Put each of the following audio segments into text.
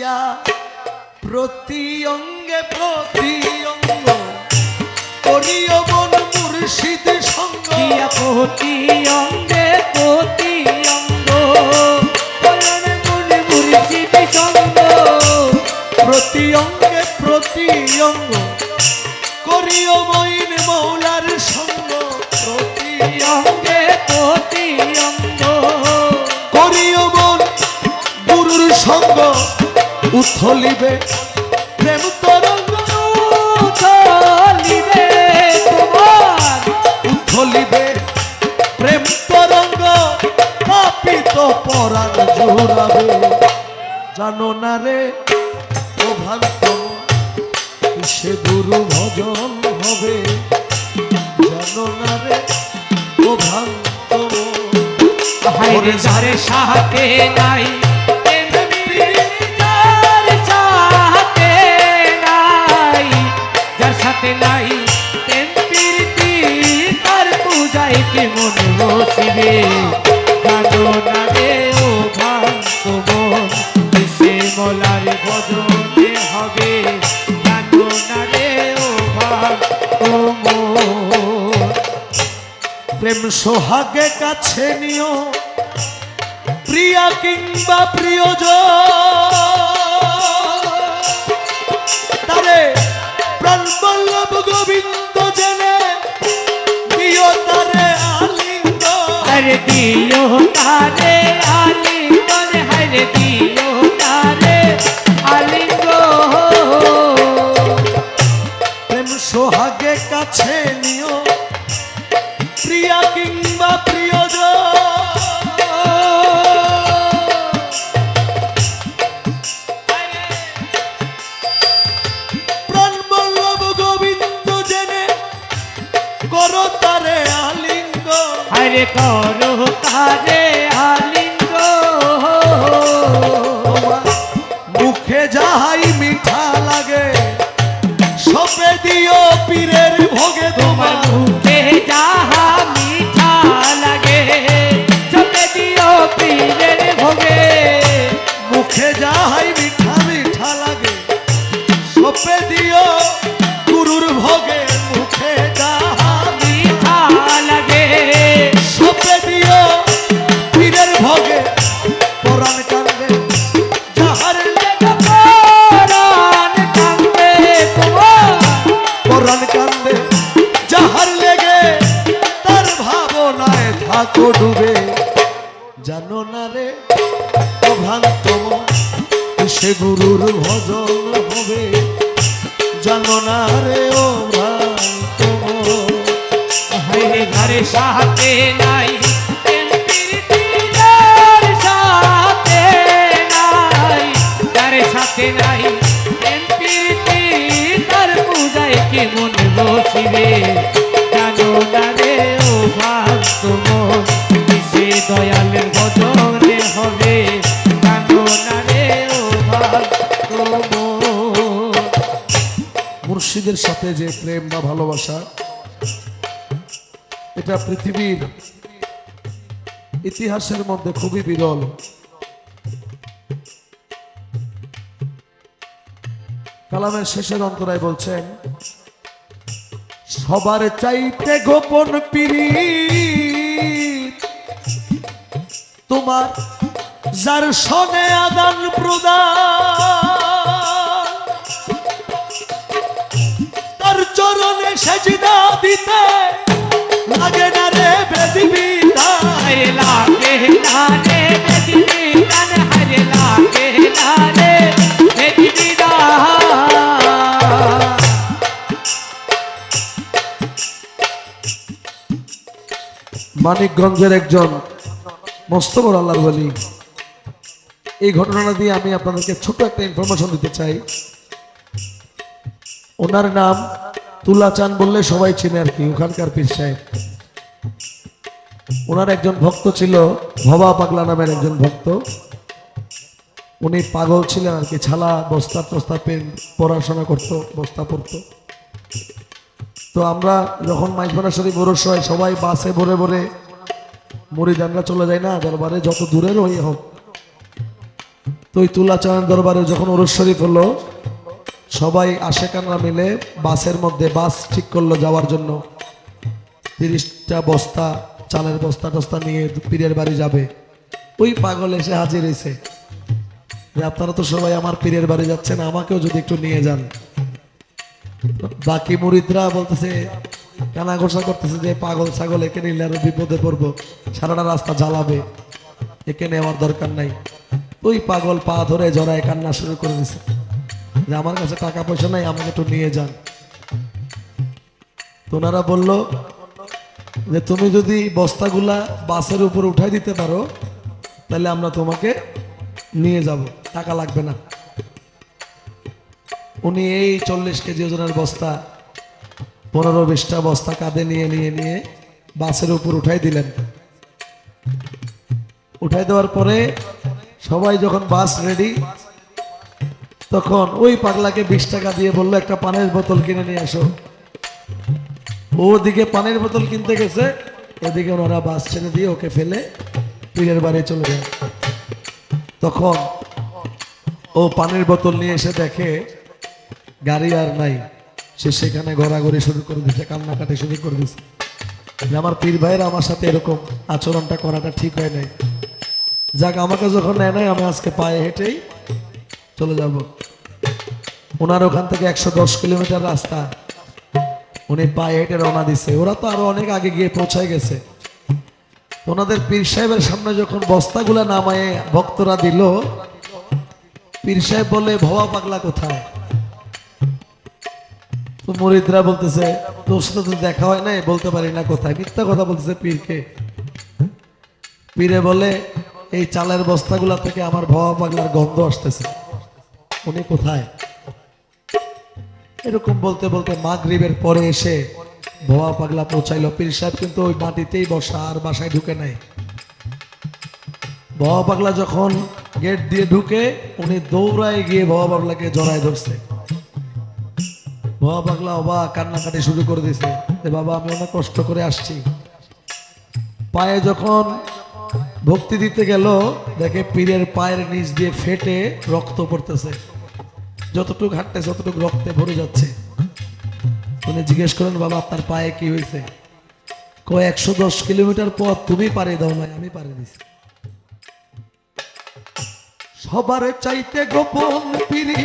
দিয়া প্রতি অঙ্গে প্রতি অঙ্গ করিও মন মুর্শিদ সঙ্গ। প্রতি অঙ্গে প্রতি অঙ্গ মুর্শিদ সঙ্গ। প্রতি অঙ্গে প্রতি অঙ্গ করিও মইন মৌলার সঙ্গ। প্রতি অঙ্গে প্রতি অঙ্গ উথলিবে প্রেম তরঙ্গ চলিবে তোমার। উথলিবে প্রেম তরঙ্গ পাপিত পরাণ জোড়াবে। জানো না রে ও ভ্রান্ত সে গুরু ভজন হবে? জানো না রে ও হাইরে যারে সাহাতে নাই। সাথে নাই। তেমনি তার পূজায় কি মন বসিবে? জানো না ও ভান্ত মন সে মলার ভজনে হবে। জানো না রে ও ভান্ত প্রেম সোহাগে কাছে নিও, প্রিয়া কিংবা প্রিয়জন। তারে প্রাণ বল্লভ গোবিন্দ জেনে দিও তারে আলিঙ্গ হরে দিও তারে আলিঙ্গন হরে দিও তারে আলিঙ্গ প্রেম সোহাগে কাছে নিও। করো তারে আলিঙ্গ। হরে করো তারে আলিঙ্গ। মুখে যাহাই মিঠা লাগে সপে দিও পীরের ভোগে তোমার মুখে যাহা মিঠা লাগে চোখে দিও পীরের ভোগে। মুখে যাহাই মিঠা মিঠা লাগে সপে দিও থাকো ডুবে জানো না রে অভ্রান্ত মন, সে গুরুর ভজন হবে? জানো না রে ও। হাইরে ঘরে সাথে নাই সাথে নাই। যার সাথে নাই তার পূজায় কি মন বসিবে? মুর্শিদের সাথে যে প্রেম বা ভালোবাসা, এটা পৃথিবীর ইতিহাসের মধ্যে খুবই বিরল। কালামের শেষের অন্তরায় বলছেন, সবার চাইতে গোপন পিড়ি তোমার, যার সনে আদান প্রদান। তার চরণে সেজদা দিতে লাগে না রে বেদিবি হরে লাগে লারে বেদিবি মানিকগঞ্জের একজন মস্ত বড় আল্লাহর বলি এই ঘটনাটা দিয়ে আমি আপনাদেরকে ছোট একটা ইনফরমেশন দিতে চাই। ওনার নাম তুলা চান বললে সবাই চেনে আর কি, ওখানকার পীর সাহেব। ওনার একজন ভক্ত ছিল, ভবা পাগলা নামের একজন ভক্ত। উনি পাগল ছিলেন আর কি, ছালা, বস্তা টস্তা পেন পড়াশোনা করতো, বস্তা পড়তো। তো আমরা যখন মাইজবানা শরীফ হয়, সবাই বাসে ভরে ভরে মুড়িদানরা চলে যায় না, দরবারে যত দূরের ওই হোক। তো ওই তুলাচরণ দরবারে যখন ওরস শরীফ হলো, সবাই আশেকানরা মিলে বাসের মধ্যে বাস ঠিক করল যাওয়ার জন্য। তিরিশটা বস্তা, চালের বস্তা টস্তা নিয়ে পীরের বাড়ি যাবে। ওই পাগল এসে হাজির হয়েছে যে আপনারা তো সবাই আমার পীরের বাড়ি যাচ্ছেন, আমাকেও যদি একটু নিয়ে যান। বাকি মুরিদরা বলতেছে কানা ঘোষণা করতেছে যে পাগল ছাগল একে নিলে আরও বিপদে পড়ব। সারাটা রাস্তা জ্বালাবে। একে নেওয়ার দরকার নাই। ওই পাগল পা ধরে জড়ায় কান্না শুরু করে দিছে। যে আমার কাছে টাকা পয়সা নাই, আমাকে একটু নিয়ে যান। তো ওনারা বলল যে, তুমি যদি বস্তাগুলা বাসের উপর উঠাই দিতে পারো, তাহলে আমরা তোমাকে নিয়ে যাব। টাকা লাগবে না। উনি এই চল্লিশ কেজি ওজনের বস্তা পনেরো বিশটা বস্তা কাঁধে নিয়ে নিয়ে নিয়ে বাসের উপর উঠাই দিলেন। উঠাই দেওয়ার পরে সবাই যখন বাস রেডি তখন ওই পাগলাকে বিশ টাকা দিয়ে বলল, একটা পানের বোতল কিনে নিয়ে আসো ওদিকে পানির বোতল কিনতে গেছে, এদিকে ওনারা বাস ছেড়ে দিয়ে ওকে ফেলে পীরের বাড়ি চলে যায়। তখন ও পানির বোতল নিয়ে এসে দেখে, গাড়ি আর নাই। সে সেখানে ঘোরাঘুরি শুরু করে দিচ্ছে কান্নাকাটি শুরু করে দিচ্ছে আমার পীর ভাইয়ের আমার সাথে এরকম আচরণটা করাটা ঠিক হয় নাই। যাক, আমাকে যখন নেয় নাই, আমি আজকে পায়ে হেঁটেই চলে যাব। ওনার ওখান থেকে একশো দশ কিলোমিটার রাস্তা। উনি পায়ে হেঁটে রওনা দিছে। ওরা তো আরও অনেক আগে গিয়ে পৌঁছায় গেছে। ওনাদের পীর সাহেবের সামনে যখন বস্তাগুলা নামায় ভক্তরা দিল, পীর সাহেব বলে ভবা পাগলা কোথায়? তো মরিদরা বলতেছে সাথে তো দেখা হয় নাই, বলতে পারি না কোথায়? মিথ্যা কথা বলতেছে পীরকে। পীরে বলে, এই চালের বস্তাগুলা থেকে আমার ভবা পাগলার গন্ধ আসতেছে। উনি কোথায়? এরকম বলতে বলতে মাগরিবের পরে এসে ভোয়া পাগলা পৌঁছাইলো। পীর সাহেব কিন্তু ওই মাটিতেই বসা, আর বাসায় ঢুকে নাই। ভোয়া পাগলা যখন গেট দিয়ে ঢুকে, উনি দৌড়ায় গিয়ে ভোয়া পাগলাকে জড়ায় ধরছে। ভোয়া পাগলা অবাক কান্নাকাটি শুরু করে দিছে যে বাবা, আমি অনেক কষ্ট করে আসছি। পায়ে যখন ভক্তি দিতে গেল, দেখে পীরের পায়ের নিচ দিয়ে ফেটে রক্ত পড়তেছে। যতটুকু হাঁটতেছে, ততটুকু রক্তে ভরে যাচ্ছে। উনি জিজ্ঞেস করেন বাবা, আপনার পায়ে কি হয়েছে? কয়, একশো দশ কিলোমিটার পর তুমি পারে দাও নাই, আমি পারে দিছি। সবার চাইতে গোপন পিরি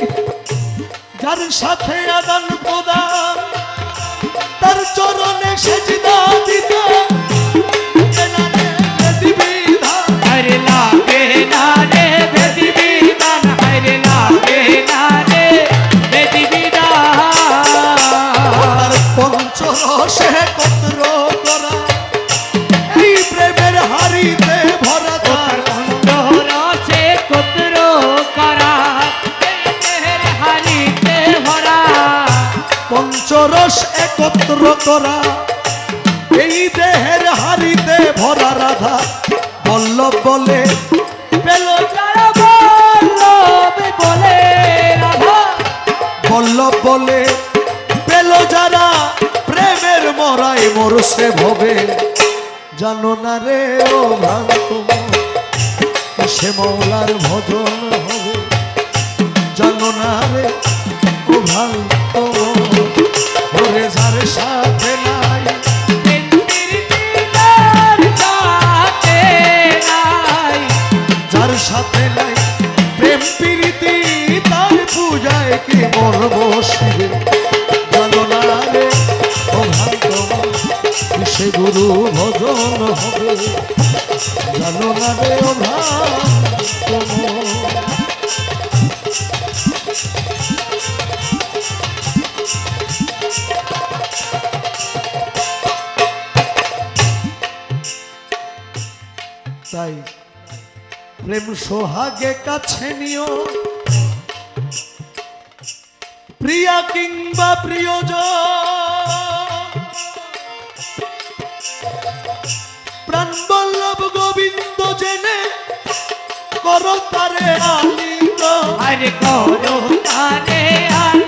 যার সাথে আদান প্রদান তার চরণে সেজদা দিতে। করা এই দেহের হারিতে ভরা রাধা বল্লভ বলে পেল যারা বল্লভ বলে রাধা। বল্লভ বলে পেল যারা প্রেমের মরাই মরসে ভবে। জানো না রে ও ভ্রান্ত সে মৌলার ভজন হবে। জানো না রে ও ভ্রান্ত ওরে যার সাথে নাই। যার সাথে নাই প্রেম প্রীতি তার পূজায় কি মরব শিবে জানো না রে ও সে গুরু ভজন হবে। জানো না রে ও ভ্রান্ত প্রেম সোহাগে কাছে নিও। প্রিয়া কিংবা প্রিয়জন, প্রাণ বল্লভ গোবিন্দ জেনে করো তারে তো হরে করো তারে আলিঙ্গন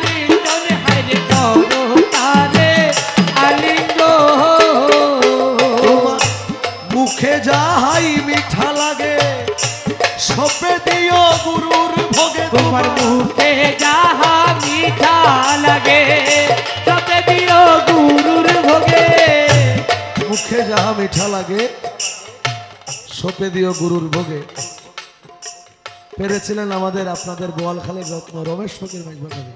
লাগে, সোপে দিও গুরুর ভোগে। পেরেছিলেন আমাদের আপনাদের গোয়ালখালের রত্ন, রমেশ ফকির মাইজবাগানে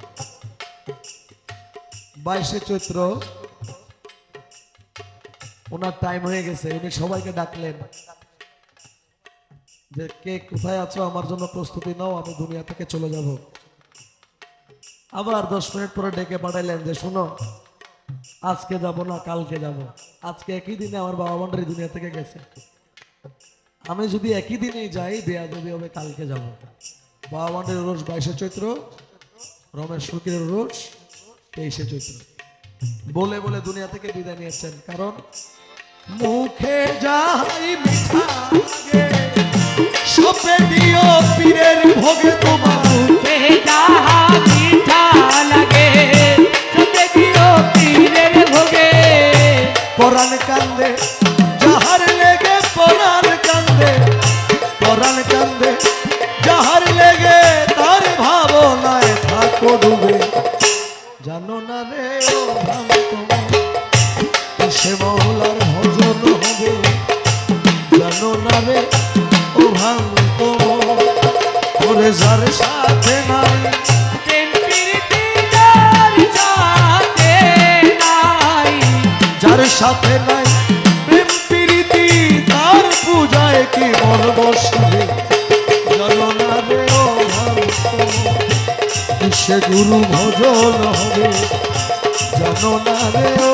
বাইশে চৈত্র, ওনার টাইম হয়ে গেছে, উনি সবাইকে ডাকলেন যে, কে, কোথায় আছো? আমার জন্য প্রস্তুতি নাও, আমি দুনিয়া থেকে চলে যাব। আবার দশ মিনিট পরে ডেকে পাঠাইলেন যে, শোনো, আজকে যাব না, কালকে যাব। আজকে একই দিনে আমার বাবা ভান্ডারি দুনিয়া থেকে গেছে। আমি যদি একই দিনেই যাই দেয়া দেবী হবে, কালকে যাব। বাবা ভান্ডারের রোজ বাইশে চৈত্র, রমেশ ফকিরের রোজ তেইশে চৈত্র। বলে বলে দুনিয়া থেকে বিদায় নিয়েছেন, কারণ মুখে যাই মিঠা লাগে, সপে দিও পীরের ভোগে তোমার মুখে যাহা কান্দে। গুরু ভজন হবে? জননা রে ও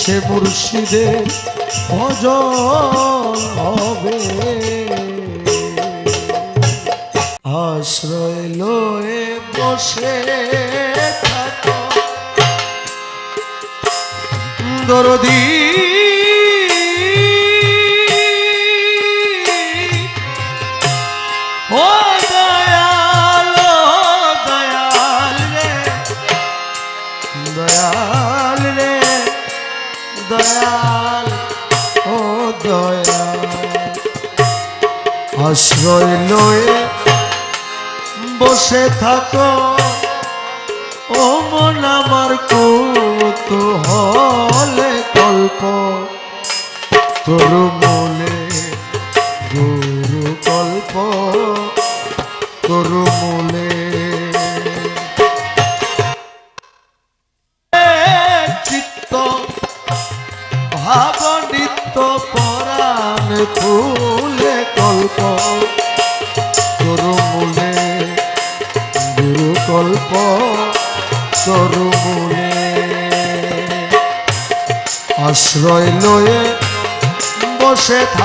সে মুর্শিদের ভজন হবে? আশ্রয় লয়ে বসে থাকো। দরদি আশ্রয় লয়ে বসে থাকো। ও মন আমার কৌতূহলে কল্প। তোর মনে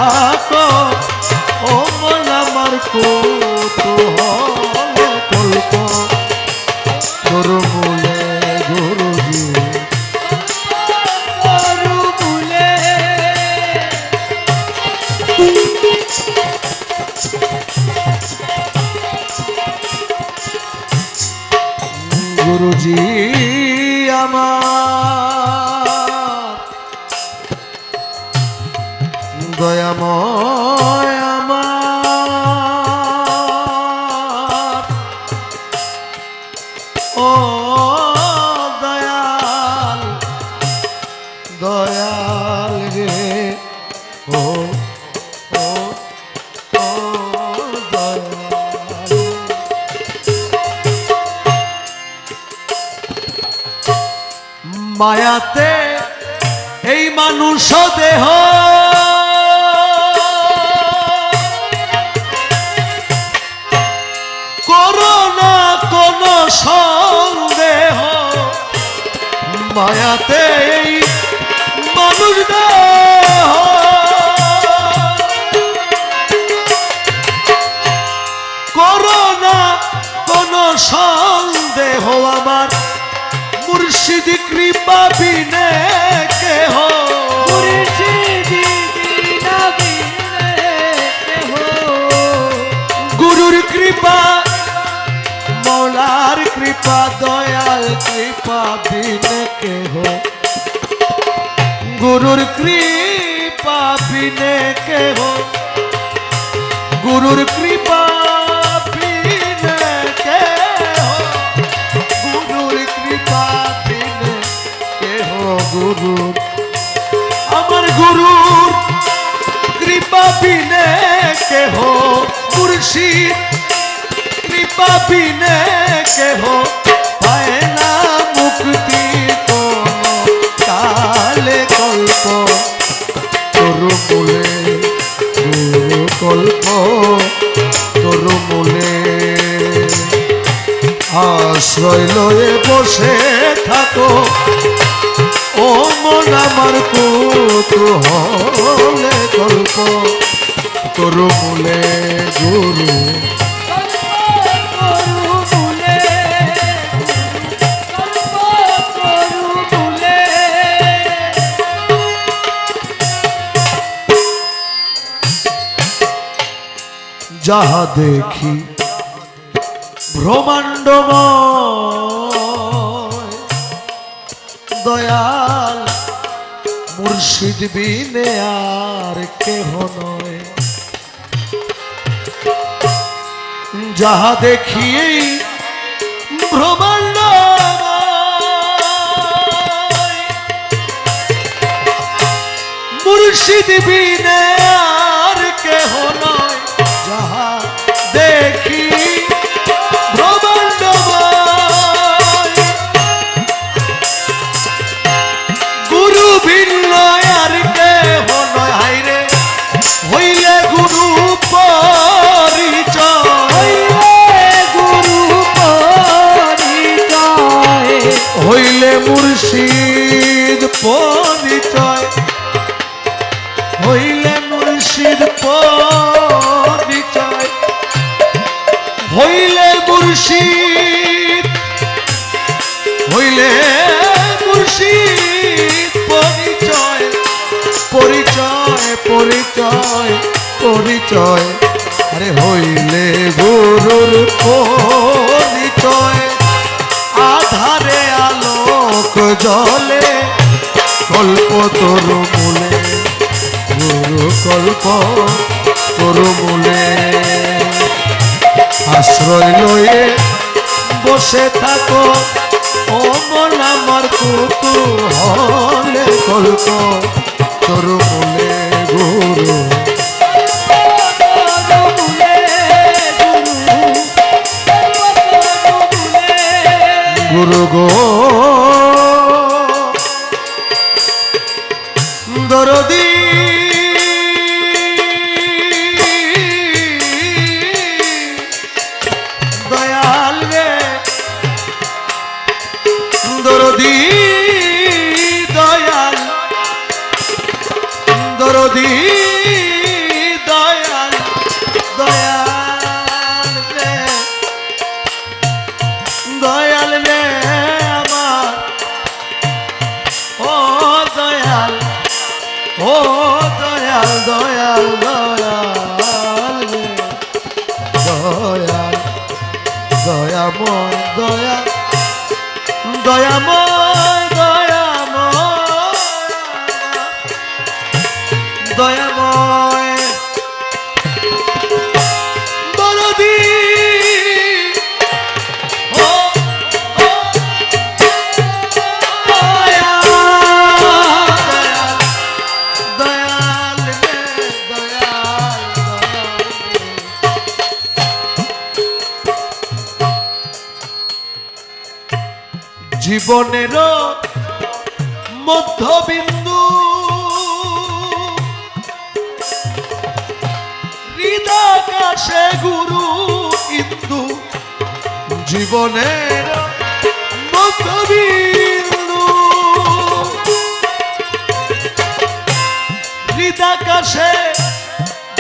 থাকো ও মন আমার কৌতূহলে কল্প। মায়াতে এই মানুষ দেহ। করোনা কোন সন্দেহ, মায়াতে এই মানুষ দেহ। করোনা কোন সন্দেহ আমার মুর্শিদ কৃপা বিনে কেহ। মুর্শিদি বিনা বিনে কেহ। গুরুর কৃপা মৌলার কৃপা দয়াল কৃপা বিনে কেহ। গুরুর কৃপা বিনে কেহ। গুরুর কৃপা মুর্শিদ কৃপা বিনে কেহ পায় না মুক্তি কল্প তরু মূলে কল্প তরু মূলে। আশ্রয় লয়ে বসে থাকো। ও মন আমার কুতুহলে গল্প তরু মূলে গুরু। যাহা দেখি ব্রহ্মাণ্ডময় দয়াল মুর্শিদ বিনে আর কেহ নয়। যাহা দেখি ভ্রমণ মুর্শিদ বিনে হইলে মুর্শিদ পরিচয়। হইলে মুর্শিদ পরিচয়। হইলে মুর্শিদ হইলে মুর্শিদ পরিচয়। পরিচয় পরিচয় পরিচয়। আরে হইলে গুরুর পরিচয় জলে কল্প তরু মূলে গুরু কল্প তরু মূলে আশ্রয় লয়ে বসে থাকো ও মন আমার কুতু হলে কল্প তরু মূলে গুরু গুরু গো। জীবনের মধ্যবিন্দু। হৃদাকাশে গুরু ইন্দু, জীবনের মধ্যবিন্দু। হৃদাকাশে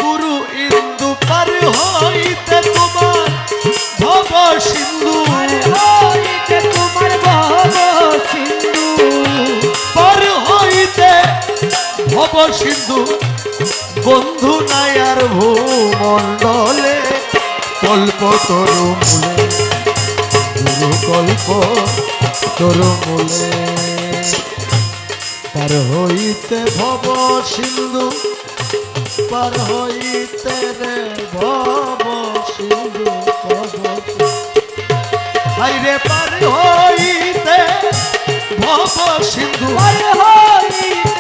গুরু ইন্দু, পার হইতে তোমার ভব সিন্ধু। সিন্ধু। বন্ধু নাই আর ভূমণ্ডলে কল্প তরু মূলে কল্প তরু মূলে। পার হইতে ভব সিন্ধু, পার হইতে রে ভব সিন্ধু হাইরে পার হইতে ভব সিন্ধু।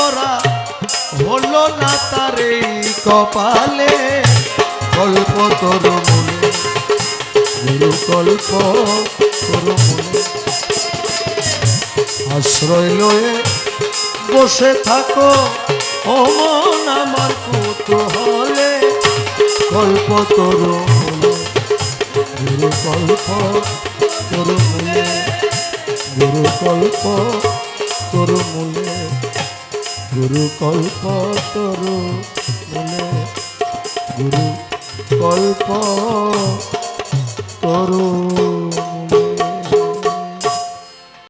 করা হলো না তার এই কপালে কল্প তোর মনে গুরু কল্প তোর মনে। আশ্রয় লয়ে বসে থাকো, ও মন আমার কুতূহলে কল্প তোর মনে গুরু কল্প তোর মূলে গুরু কল্প তোর মূলে গুরু কল্প তরু বলে গুরু কল্প তোর